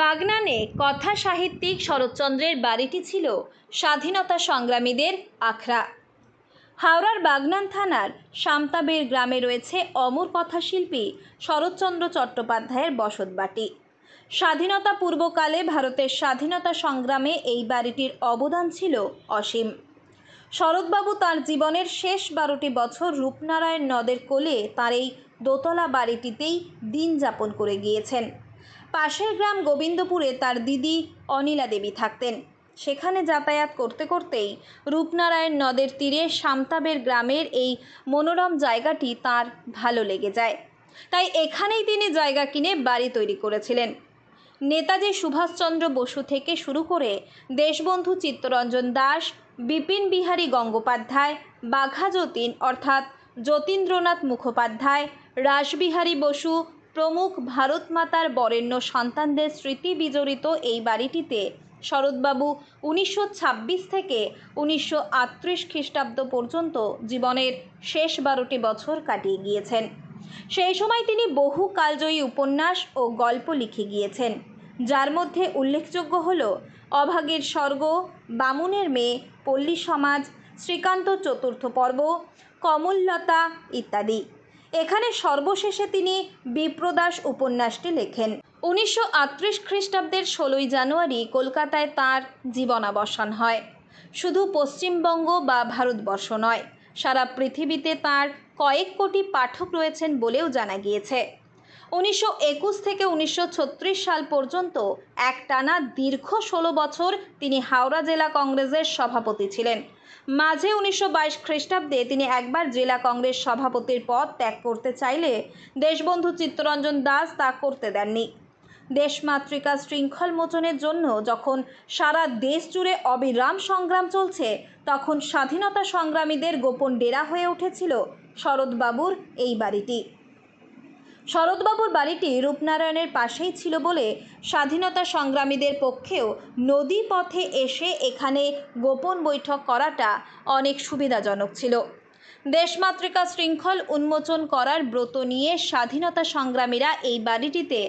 বাগনানে কথা সাহিত্যিক শরৎচন্দ্রের বাড়িটি ছিল স্বাধীনতা সংগ্রামীদের আখড়া। হাওড়ার বাগনান থানার সামতাবের গ্রামে রয়েছে অমর কথাশিল্পী শরৎচন্দ্র চট্টোপাধ্যায়ের বসতবাটি। স্বাধীনতা পূর্বকালে ভারতের স্বাধীনতা সংগ্রামে এই বাড়িটির অবদান ছিল অসীম। শরৎবাবু তার জীবনের শেষ বারোটি বছর রূপনারায়ণ নদের কোলে তার এই দোতলা বাড়িটিতেই দিন যাপন করে গিয়েছেন। পাশের গ্রাম গোবিন্দপুরে তার দিদি অনিলা দেবী থাকতেন। সেখানে যাতায়াত করতে করতেই রূপনারায়ণ নদের তীরে সামতাবের গ্রামের এই মনোরম জায়গাটি তার ভালো লেগে যায়। তাই এখানেই তিনি জায়গা কিনে বাড়ি তৈরি করেছিলেন। নেতাজি সুভাষচন্দ্র বসু থেকে শুরু করে দেশবন্ধু চিত্তরঞ্জন দাস, বিপিন বিহারী গঙ্গোপাধ্যায়, বাঘা যতীন অর্থাৎ যতীন্দ্রনাথ মুখোপাধ্যায়, রাসবিহারী বসু প্রমুখ ভারত মাতার বরেণ্য সন্তানদের স্মৃতি বিজড়িত এই বাড়িটিতে। শরৎবাবু উনিশশো ছাব্বিশ থেকে উনিশশো আটত্রিশ খ্রিস্টাব্দ পর্যন্ত জীবনের শেষ বারোটি বছর কাটিয়ে গিয়েছেন। সেই সময় তিনি বহু কালজয়ী উপন্যাস ও গল্প লিখে গিয়েছেন। যার মধ্যে উল্লেখযোগ্য হল অভাগীর স্বর্গ, বামুনের মেয়ে, পল্লী সমাজ, শ্রীকান্ত চতুর্থ পর্ব, কমললতা ইত্যাদি। এখানে সর্বশেষে তিনি বিপ্রদাস উপন্যাসটি লেখেন। উনিশশো আটত্রিশ খ্রিস্টাব্দের ষোলোই জানুয়ারি কলকাতায় তার জীবনাবসান হয়। শুধু পশ্চিমবঙ্গ বা ভারতবর্ষ নয়, সারা পৃথিবীতে তার কয়েক কোটি পাঠক রয়েছেন বলেও জানা গিয়েছে। উনিশশো একুশ থেকে উনিশশো ছত্রিশ সাল পর্যন্ত একটানা দীর্ঘ ষোলো বছর তিনি হাওড়া জেলা কংগ্রেসের সভাপতি ছিলেন। মাঝে উনিশশো বাইশ খ্রিস্টাব্দে তিনি একবার জেলা কংগ্রেস সভাপতির পদ ত্যাগ করতে চাইলে দেশবন্ধু চিত্তরঞ্জন দাস তা করতে দেননি। দেশমাতৃকা শৃঙ্খল মোচনের জন্য যখন সারা দেশ জুড়ে অবিরাম সংগ্রাম চলছে, তখন স্বাধীনতা সংগ্রামীদের গোপন ডেরা হয়ে উঠেছিল শরৎবাবুর এই বাড়িটি। শরৎবাবুর বাড়িটি রূপনারায়ণের পাশেই ছিল বলে স্বাধীনতা সংগ্রামীদের পক্ষেও নদী পথে এসে এখানে গোপন বৈঠক করাটা অনেক সুবিধাজনক ছিল। দেশমাতৃকা শৃঙ্খল উন্মোচন করার ব্রত নিয়ে স্বাধীনতা সংগ্রামীরা এই বাড়িটিতে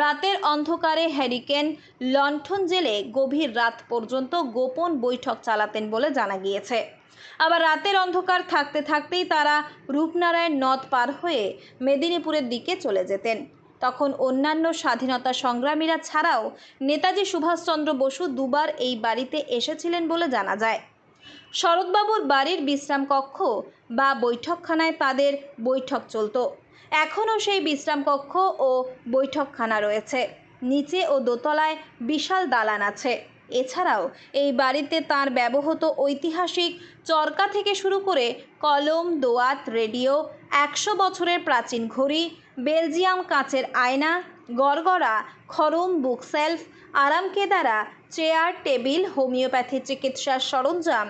রাতের অন্ধকারে হ্যারিকেন লণ্ঠন জেলে গভীর রাত পর্যন্ত গোপন বৈঠক চালাতেন বলে জানা গিয়েছে। আবার রাতের অন্ধকার থাকতে থাকতেই তারা রূপনারায়ণ নদ পার হয়ে মেদিনীপুরের দিকে চলে যেতেন। তখন অন্যান্য স্বাধীনতা সংগ্রামীরা ছাড়াও নেতাজি সুভাষচন্দ্র বসু দুবার এই বাড়িতে এসেছিলেন বলে জানা যায়। শরৎবাবুর বাড়ির বিশ্রাম কক্ষ বা বৈঠকখানায় তাদের বৈঠক চলতো। এখনও সেই বিশ্রাম কক্ষ ও বৈঠকখানা রয়েছে। নিচে ও দোতলায় বিশাল দালান আছে। এছাড়াও, এই বাড়িতে তার ব্যবহৃত ঐতিহাসিক চরকা থেকে শুরু করে কলম, দোয়াত, রেডিও, একশো বছরের প্রাচীন ঘড়ি, বেলজিয়াম কাঁচের আয়না, গড়গড়া, খরম, বুকসেলফ, আরামকেদারা, চেয়ার, টেবিল, হোমিওপ্যাথি চিকিৎসার সরঞ্জাম,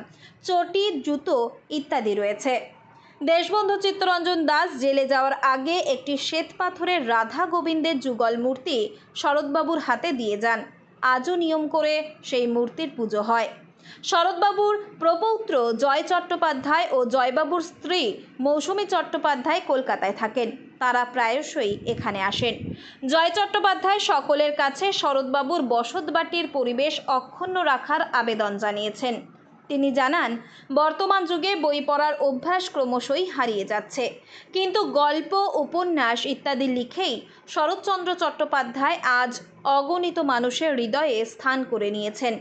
চটি, জুতো ইত্যাদি রয়েছে। দেশবন্ধু চিত্তরঞ্জন দাস জেলে যাওয়ার আগে একটি শ্বেত পাথরের রাধা গোবিন্দের যুগল মূর্তি শরৎবাবুর হাতে দিয়ে যান। আজও নিয়ম করে সেই মূর্তির পুজো হয়। শরৎবাবুর প্রপৌত্র জয় চট্টোপাধ্যায় ও জয়বাবুর স্ত্রী মৌসুমী চট্টোপাধ্যায় কলকাতায় থাকেন। তারা প্রায়শই এখানে আসেন। জয় চট্টোপাধ্যায় সকলের কাছে শরৎবাবুর বসতবাটির পরিবেশ অক্ষুণ্ণ রাখার আবেদন জানিয়েছেন। তিনি জানান, বর্তমান যুগে বই পড়ার অভ্যাস ক্রমশই হারিয়ে যাচ্ছে। কিন্তু গল্প, উপন্যাস ইত্যাদি লিখেই শরৎচন্দ্র চট্টোপাধ্যায় আজ অগণিত মানুষের হৃদয়ে স্থান করে নিয়েছেন।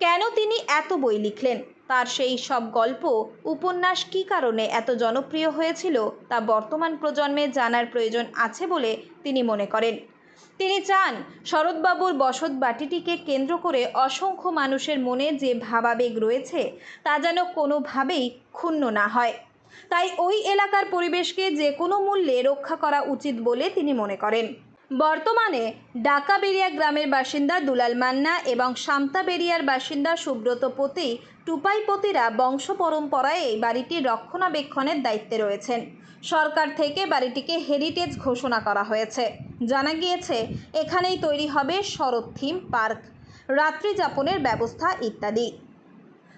কেন তিনি এত বই লিখলেন? তার সেই সব গল্প, উপন্যাস কী কারণে এত জনপ্রিয় হয়েছিল তা বর্তমান প্রজন্মে জানার প্রয়োজন আছে বলে তিনি মনে করেন। তিনি চান শরৎবাবুর বসত বাটিটিকে কেন্দ্র করে অসংখ্য মানুষের মনে যে ভাবাবেগ রয়েছে, তা যেন কোনোভাবেই ক্ষুণ্ণ না হয়। তাই ওই এলাকার পরিবেশকে যে কোনো মূল্যে রক্ষা করা উচিত বলে তিনি মনে করেন। বর্তমানে ডাকাবেরিয়া গ্রামের বাসিন্দা দুলাল মান্না এবং সামতাবেরিয়ার বাসিন্দা সুব্রত পতি টুপাইপতিরা বংশ পরম্পরায় এই বাড়িটির রক্ষণাবেক্ষণের দায়িত্বে রয়েছেন। সরকার থেকে বাড়িটিকে হেরিটেজ ঘোষণা করা হয়েছে। জানা গিয়েছে, এখানেই তৈরি হবে শরৎ থিম পার্ক, রাত্রি যাপনের ব্যবস্থা ইত্যাদি।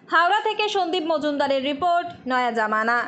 হাওড়া থেকে সন্দীপ মজুমদারের রিপোর্ট, নয়া জামানা।